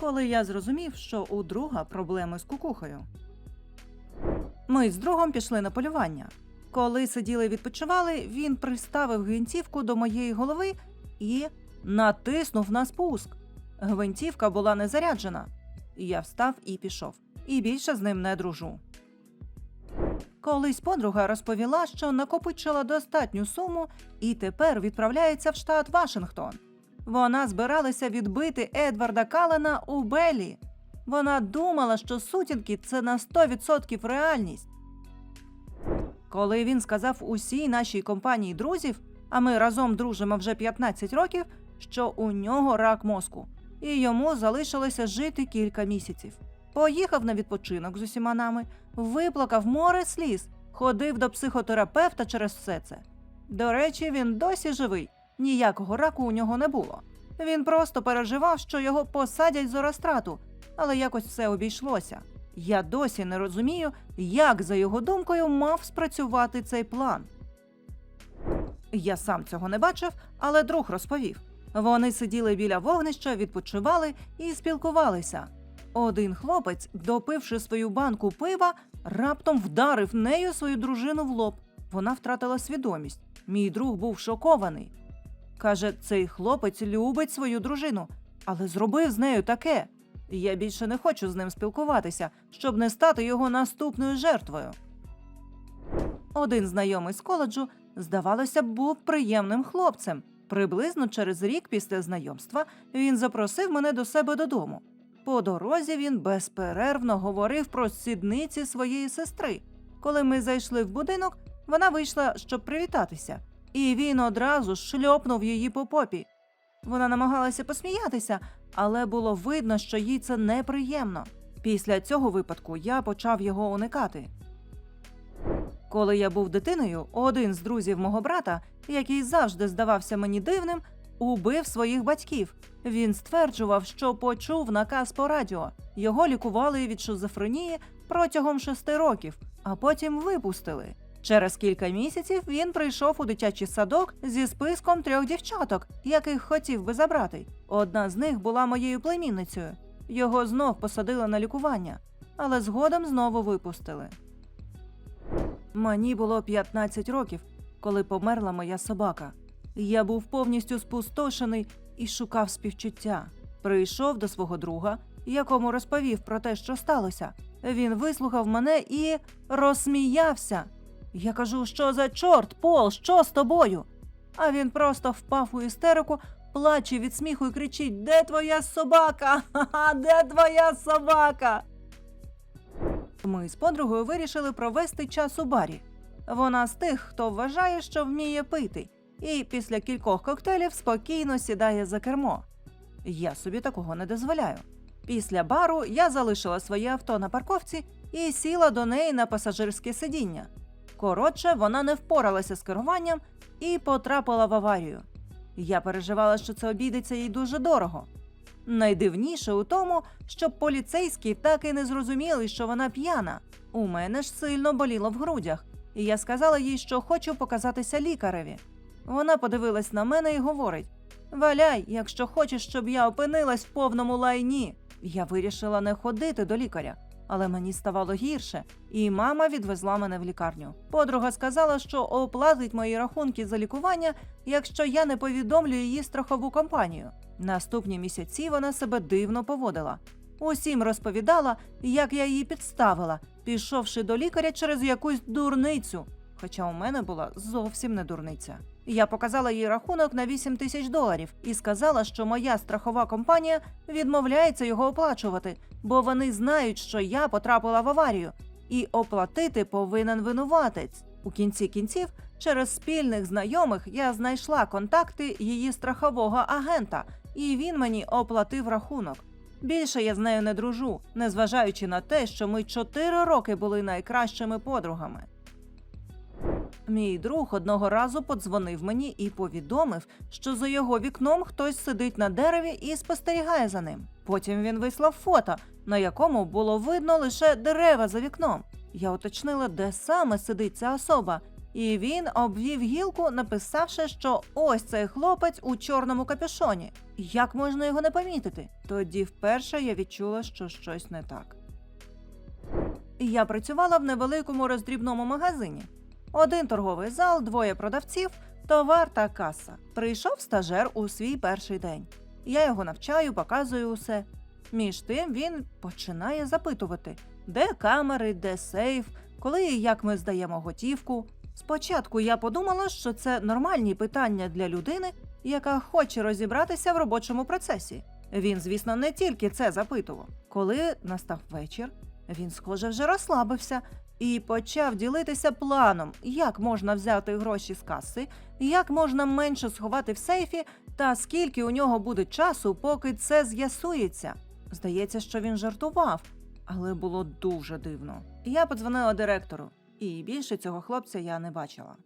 коли я зрозумів, що у друга проблеми з кукухою. Ми з другом пішли на полювання. Коли сиділи відпочивали, він приставив гвинтівку до моєї голови і натиснув на спуск. Гвинтівка була не заряджена. Я встав і пішов, і більше з ним не дружу. Колись подруга розповіла, що накопичила достатню суму і тепер відправляється в штат Вашингтон. Вона збиралася відбити Едварда Калена у Белі. Вона думала, що сутінки це на 100% реальність. Коли він сказав усій нашій компанії друзів, а ми разом дружимо вже 15 років, що у нього рак мозку, і йому залишилося жити кілька місяців. Поїхав на відпочинок з усіма нами, виплакав море сліз, ходив до психотерапевта через все це. До речі, він досі живий, ніякого раку у нього не було. Він просто переживав, що його посадять за розтрату, але якось все обійшлося. Я досі не розумію, як за його думкою мав спрацювати цей план. Я сам цього не бачив, але друг розповів. Вони сиділи біля вогнища, відпочивали і спілкувалися. Один хлопець, допивши свою банку пива, раптом вдарив нею свою дружину в лоб. Вона втратила свідомість. Мій друг був шокований. Каже, цей хлопець любить свою дружину, але зробив з нею таке. Я більше не хочу з ним спілкуватися, щоб не стати його наступною жертвою. Один знайомий з коледжу, здавалося б, був приємним хлопцем. Приблизно через рік після знайомства він запросив мене до себе додому. По дорозі він безперервно говорив про сідниці своєї сестри. Коли ми зайшли в будинок, вона вийшла, щоб привітатися, і він одразу шльопнув її по попі. Вона намагалася посміятися, але було видно, що їй це неприємно. Після цього випадку я почав його уникати. Коли я був дитиною, один з друзів мого брата, який завжди здавався мені дивним, убив своїх батьків. Він стверджував, що почув наказ по радіо. Його лікували від шизофренії протягом шести років, а потім випустили. Через кілька місяців він прийшов у дитячий садок зі списком трьох дівчаток, яких хотів би забрати. Одна з них була моєю племінницею. Його знов посадили на лікування, але згодом знову випустили. Мені було 15 років, коли померла моя собака. Я був повністю спустошений і шукав співчуття. Прийшов до свого друга, якому розповів про те, що сталося. Він вислухав мене і розсміявся. Я кажу, що за чорт, Пол, що з тобою? А він просто впав у істерику, плаче від сміху і кричить: Де твоя собака? Ха-ха, де твоя собака? Ми з подругою вирішили провести час у барі. Вона з тих, хто вважає, що вміє пити, і після кількох коктейлів спокійно сідає за кермо. Я собі такого не дозволяю. Після бару я залишила своє авто на парковці і сіла до неї на пасажирське сидіння. Коротше, вона не впоралася з керуванням і потрапила в аварію. Я переживала, що це обійдеться їй дуже дорого. Найдивніше у тому, що поліцейські так і не зрозуміли, що вона п'яна. У мене ж сильно боліло в грудях, і я сказала їй, що хочу показатися лікареві. Вона подивилась на мене і говорить: Валяй, якщо хочеш, щоб я опинилась в повному лайні. Я вирішила не ходити до лікаря, але мені ставало гірше, і мама відвезла мене в лікарню. Подруга сказала, що оплатить мої рахунки за лікування, якщо я не повідомлю її страхову компанію. Наступні місяці вона себе дивно поводила. Усім розповідала, як я її підставила, пішовши до лікаря через якусь дурницю. Хоча у мене була зовсім не дурниця. Я показала їй рахунок на 8 тисяч доларів і сказала, що моя страхова компанія відмовляється його оплачувати, бо вони знають, що я потрапила в аварію, і оплатити повинен винуватець. У кінці кінців, через спільних знайомих я знайшла контакти її страхового агента, і він мені оплатив рахунок. Більше я з нею не дружу, незважаючи на те, що ми чотири роки були найкращими подругами. Мій друг одного разу подзвонив мені і повідомив, що за його вікном хтось сидить на дереві і спостерігає за ним. Потім він вислав фото, на якому було видно лише дерева за вікном. Я уточнила, де саме сидить ця особа, І він обвів гілку, написавши, що ось цей хлопець у чорному капюшоні. Як можна його не помітити? Тоді вперше я відчула, що щось не так. Я працювала в невеликому роздрібному магазині. Один торговий зал, двоє продавців, товар та каса. Прийшов стажер у свій перший день. Я його навчаю, показую усе. Між тим він починає запитувати, де камери, де сейф, коли і як ми здаємо готівку. Спочатку я подумала, що це нормальні питання для людини, яка хоче розібратися в робочому процесі. Він, звісно, не тільки це запитував. Коли настав вечір, він, схоже, вже розслабився і почав ділитися планом, як можна взяти гроші з каси, як можна менше сховати в сейфі, та скільки у нього буде часу, поки це з'ясується. Здається, що він жартував, але було дуже дивно. Я подзвонила директору, і більше цього хлопця я не бачила.